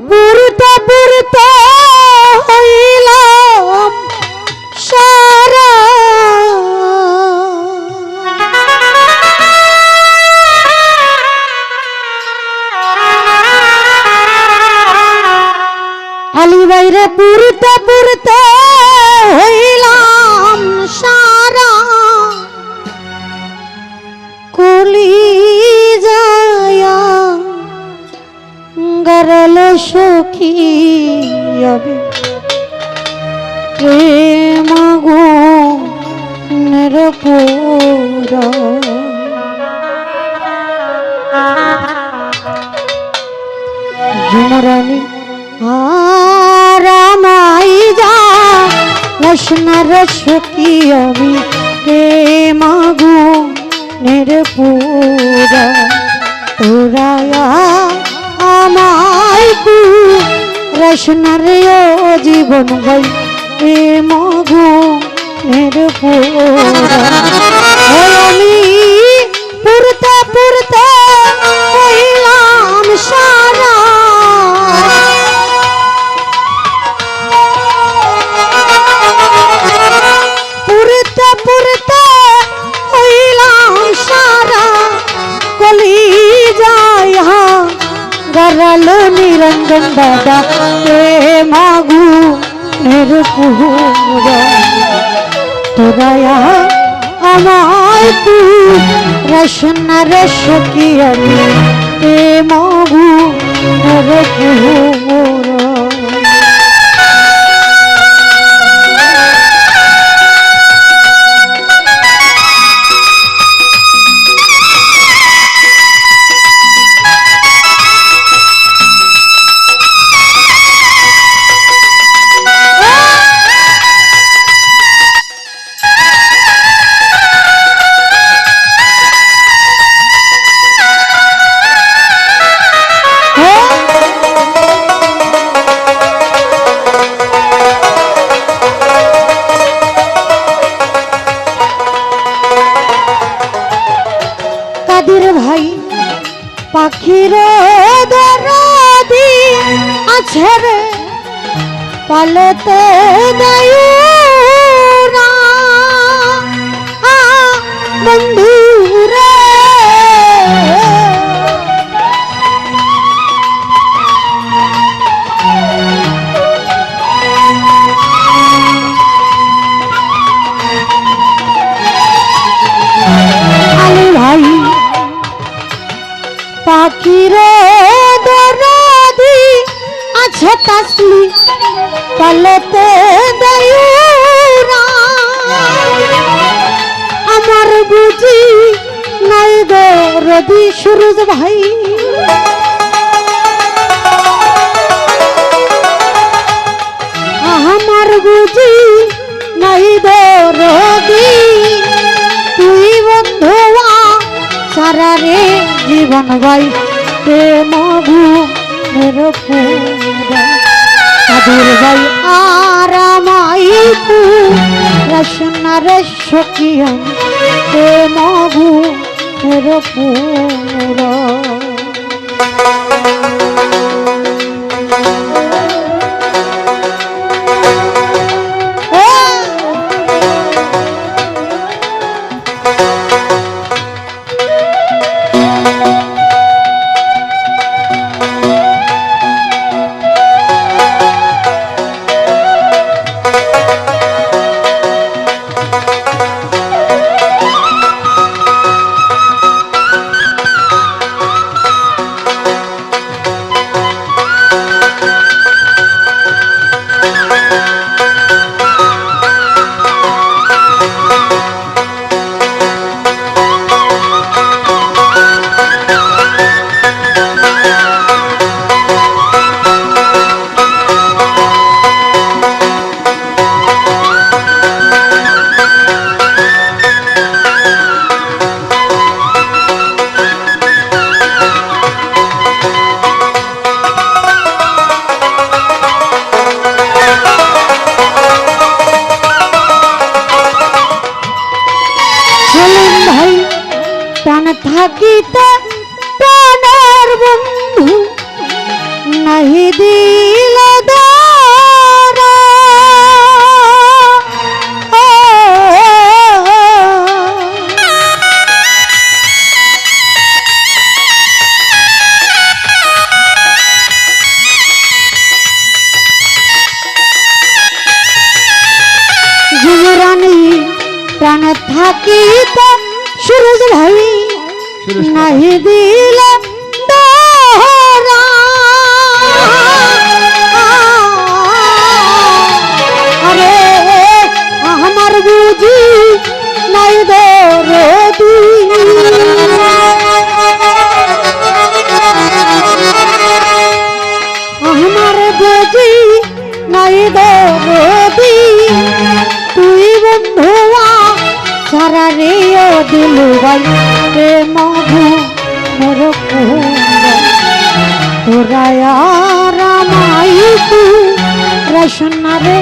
পুরতে হবে প্রেম গো নরপুরা। ঝুমরানি আরামাই যা লক্ষ্মণর সখী আমি। প্রেম গো নরপুরা। তোরায়া আমায় কু রসনার জীবন ভাই এ মগু আমি পুরতে পুরতে কইলাম সারা গরল নিরঞ্জন দাদা তে মাগু নিরপুরা তোরায়া আমায় তু রসনা রসকি আমি? তে মাগু নিরপুরা পাখির দরদি আছে রে পালতে দায়ুরা বন্ধু পালতে আমার বুঝি নাই দরদি সুরজ ভাই। আমার বুঝি নাই দরদি তুই বন্ধুয়া সারা রে জীবন ভাই, প্রেম ভু মেরো পুরা কাদের ভাই আরামাই তু রসনা সেলিম ভাই প্রাণ থাকিতে প্রাণের বন্ধু নাহি দিয়ে থাকিত সুরজ ভাই নাহি দিল আমার বুঝি নাই দরদি রে ও দিল ভাই রে মধু মোর তোরায়া রামাই তু রসনা রে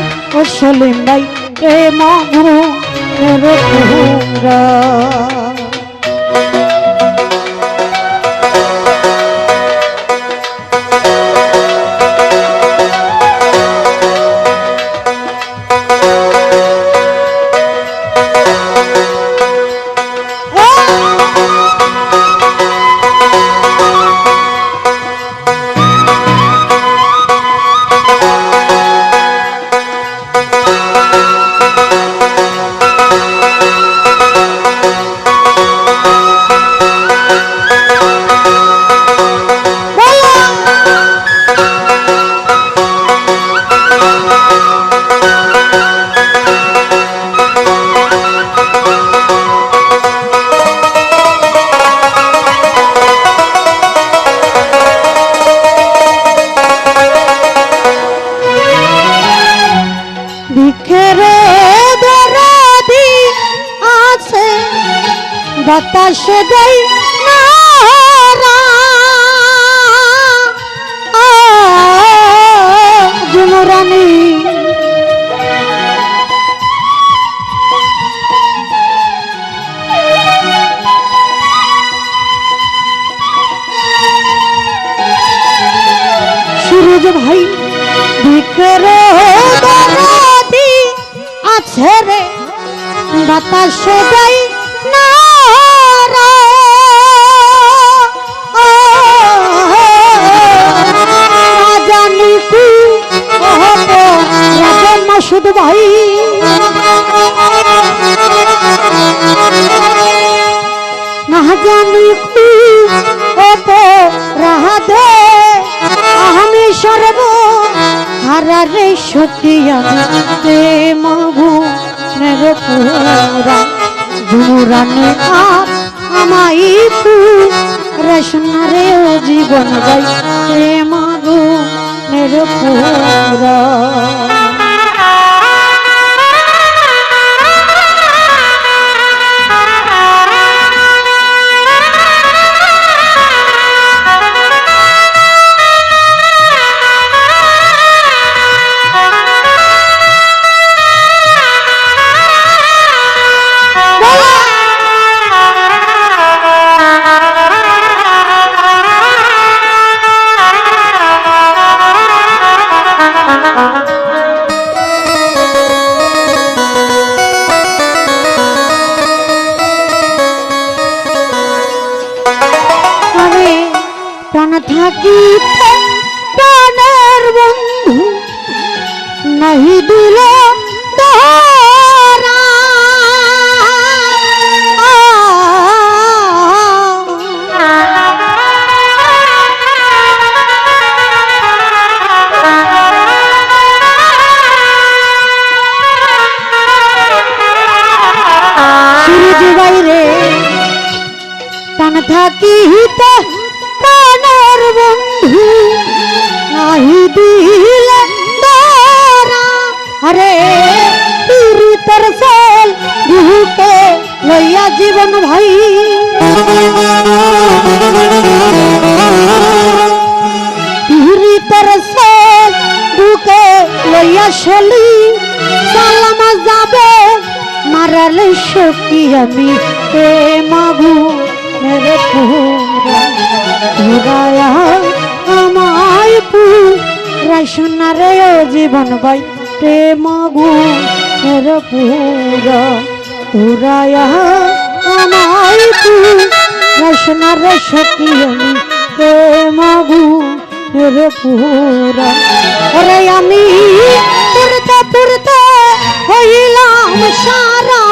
বাতাস দেয়। মাসুদ ভাই। না জানি হতো রাধে আমি সর্ব। হারারে সতিয়া মগু মেরে পুরা। জুরানে আর আমাই তু রসনারে ও জীবন গাই রে মাগু মেরে পুরা। Ha ha ha! প্রাণ থাকিতে প্রাণের বন্ধু নাহি দিলে। আরে পীড়িতের সেল লইয়া জীবন ভাই। পীড়িতের সেল লইয়া চলি সালামা যাবে মারালে সখী আমি মাগু পুরায়া ও জীবন বাই প্রেম গুণের পুরা তোরায়া আমায় সোনারে সখী প্রেম পুরা আমি পুরতে পুরতে হইলাম সারা